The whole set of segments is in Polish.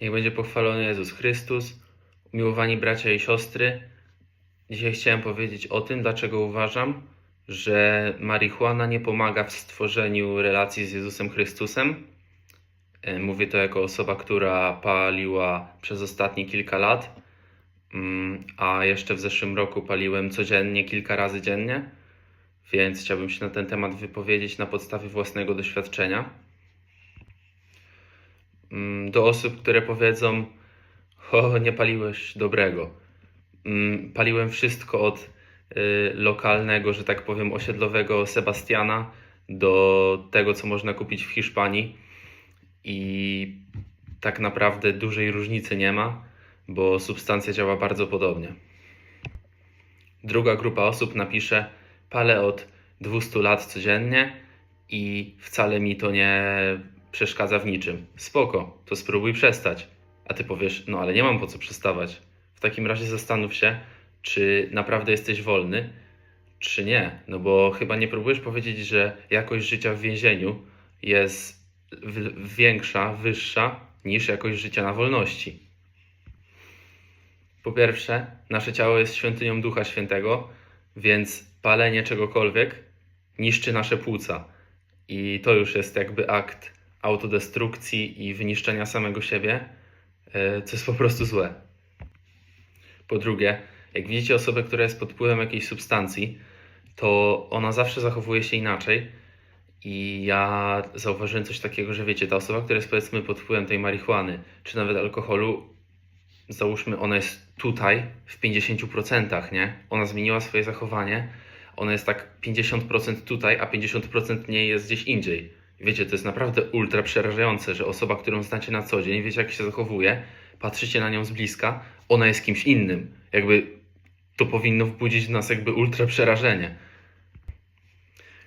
Niech będzie pochwalony Jezus Chrystus, umiłowani bracia i siostry. Dzisiaj chciałem powiedzieć o tym, dlaczego uważam, że marihuana nie pomaga w stworzeniu relacji z Jezusem Chrystusem. E, Mówię to jako osoba, która paliła przez ostatnie kilka lat, Mm, a jeszcze w zeszłym roku paliłem codziennie, kilka razy dziennie, więc chciałbym się na ten temat wypowiedzieć na podstawie własnego doświadczenia. Mm, Do osób, które powiedzą, o, nie paliłeś dobrego. Mm, Paliłem wszystko od y, lokalnego, że tak powiem, osiedlowego Sebastiana do tego, co można kupić w Hiszpanii. I tak naprawdę dużej różnicy nie ma, bo substancja działa bardzo podobnie. Druga grupa osób napisze: Palę od 200 lat codziennie i wcale mi to nie przeszkadza w niczym. Spoko, to spróbuj przestać. A ty powiesz: No ale nie mam po co przestawać. W takim razie zastanów się, czy naprawdę jesteś wolny, czy nie. No bo chyba nie próbujesz powiedzieć, że jakość życia w więzieniu jest większa, wyższa niż jakość życia na wolności. Po pierwsze, nasze ciało jest świątynią Ducha Świętego, więc palenie czegokolwiek niszczy nasze płuca. I to już jest jakby akt autodestrukcji i wyniszczenia samego siebie, e, co jest po prostu złe. Po drugie, jak widzicie osobę, która jest pod wpływem jakiejś substancji, to ona zawsze zachowuje się inaczej. I ja zauważyłem coś takiego, że wiecie, ta osoba, która jest powiedzmy pod wpływem tej marihuany, czy nawet alkoholu, załóżmy, ona jest tutaj w 50%, nie? Ona zmieniła swoje zachowanie, ona jest tak 50% tutaj, a 50% nie jest gdzieś indziej. Wiecie, to jest naprawdę ultra przerażające, że osoba, którą znacie na co dzień, wiecie jak się zachowuje, patrzycie na nią z bliska, ona jest kimś innym. Jakby to powinno wbudzić w nas jakby ultra przerażenie.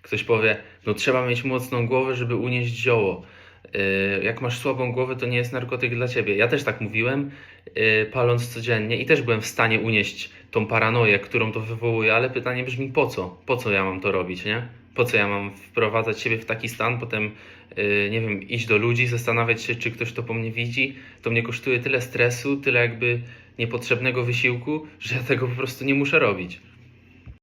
Ktoś powie, no trzeba mieć mocną głowę, żeby unieść zioło. Yy, Jak masz słabą głowę, to nie jest narkotyk dla ciebie. Ja też tak mówiłem, yy, paląc codziennie i też byłem w stanie unieść tą paranoję, którą to wywołuje, ale pytanie brzmi po co? Po co ja mam to robić, nie? Po co ja mam wprowadzać siebie w taki stan, potem, yy, nie wiem, iść do ludzi, zastanawiać się, czy ktoś to po mnie widzi? To mnie kosztuje tyle stresu, tyle jakby niepotrzebnego wysiłku, że ja tego po prostu nie muszę robić.